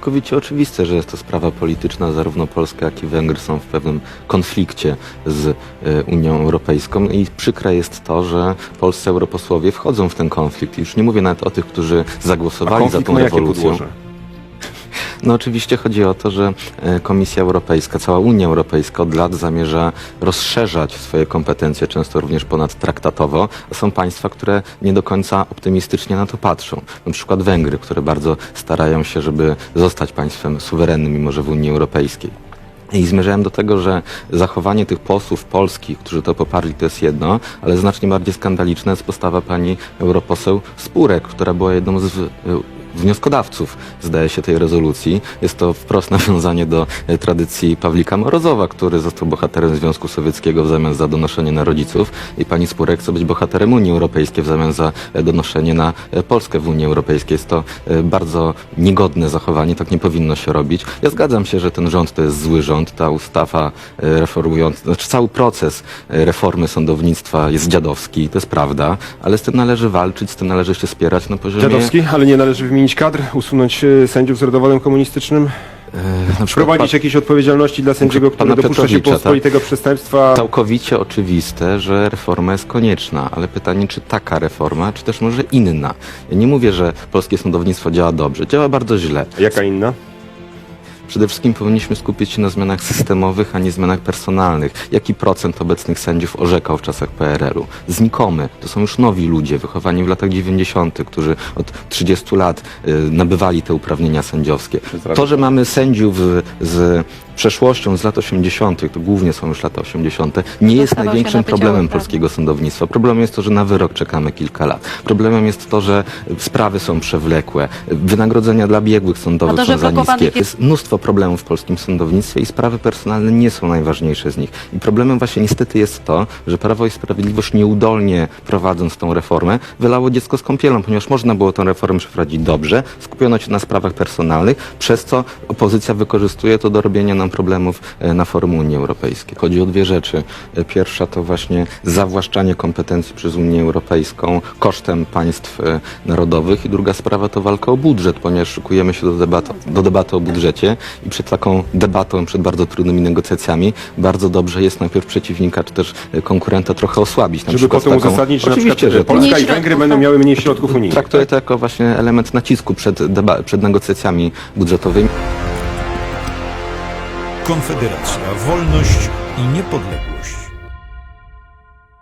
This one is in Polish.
całkowicie oczywiste, że jest to sprawa polityczna. Zarówno Polska, jak i Węgry są w pewnym konflikcie z e, Unią Europejską i przykre jest to, że polscy europosłowie wchodzą w ten konflikt. Już nie mówię nawet o tych, którzy zagłosowali za tą rewolucją. No oczywiście chodzi o to, że e, Komisja Europejska, cała Unia Europejska od lat zamierza rozszerzać swoje kompetencje, często również ponadtraktatowo. Są państwa, które nie do końca optymistycznie na to patrzą. Na przykład Węgry, które bardzo starają się, żeby zostać państwem suwerennym, mimo że w Unii Europejskiej. I zmierzałem do tego, że zachowanie tych posłów polskich, którzy to poparli, to jest jedno, ale znacznie bardziej skandaliczna jest postawa pani europoseł Spurek, która była jedną z w- wnioskodawców, zdaje się, tej rezolucji. Jest to wprost nawiązanie do e, tradycji Pawlika Morozowa, który został bohaterem Związku Sowieckiego w zamian za donoszenie na rodziców i pani Spurek chce być bohaterem Unii Europejskiej w zamian za e, donoszenie na e, Polskę w Unii Europejskiej. Jest to bardzo niegodne zachowanie, tak nie powinno się robić. Ja zgadzam się, że ten rząd to jest zły rząd, ta ustawa reformująca, znaczy cały proces reformy sądownictwa jest dziadowski, to jest prawda, ale z tym należy walczyć, z tym należy się spierać na poziomie... Dziadowski, ale nie należy wymienić kadr, usunąć e, sędziów z rodowodem komunistycznym, e, na przykład pa- jakieś odpowiedzialności dla sędziego, który pana dopuszcza się Piotrowicza, tak? pospolitego przestępstwa. całkowicie oczywiste, że reforma jest konieczna, ale pytanie, czy taka reforma, czy też może inna. Ja nie mówię, że polskie sądownictwo działa dobrze, działa bardzo źle. Jaka inna? Przede wszystkim powinniśmy skupić się na zmianach systemowych, a nie zmianach personalnych. Jaki procent obecnych sędziów orzekał w czasach PRL-u? Znikomy. To są już nowi ludzie, wychowani w latach 90., którzy od 30 lat y, nabywali te uprawnienia sędziowskie. To, że mamy sędziów z, z przeszłością z lat 80., to głównie są już lata 80., nie jest Dostawał się największym na problemem Prawa. polskiego sądownictwa. Problemem jest to, że na wyrok czekamy kilka lat. Problemem jest to, że sprawy są przewlekłe, wynagrodzenia dla biegłych sądowych A to, są że za blokowanych niskie. jest- Jest mnóstwo problemów w polskim sądownictwie i sprawy personalne nie są najważniejsze z nich. I problemem właśnie niestety jest to, że Prawo i Sprawiedliwość nieudolnie prowadząc tą reformę wylało dziecko z kąpielą, ponieważ można było tę reformę przeprowadzić dobrze, skupiono się na sprawach personalnych, przez co opozycja wykorzystuje to do robienia nam problemów e, na forum Unii Europejskiej. Chodzi o dwie rzeczy. E, Pierwsza to właśnie zawłaszczanie kompetencji przez Unię Europejską kosztem państw e, narodowych i druga sprawa to walka o budżet, ponieważ szykujemy się do, debat, do debaty o budżecie i przed taką debatą, przed bardzo trudnymi negocjacjami bardzo dobrze jest najpierw przeciwnika czy też e, konkurenta trochę osłabić. Na Żeby przykład potem taką- uzasadnić, że na Oczywiście, przykład że tak. Polska i Węgry będą tak. miały mniej środków unijnych. Traktuję to jako właśnie element nacisku przed, deba- przed negocjacjami budżetowymi. Konfederacja, wolność i niepodległość.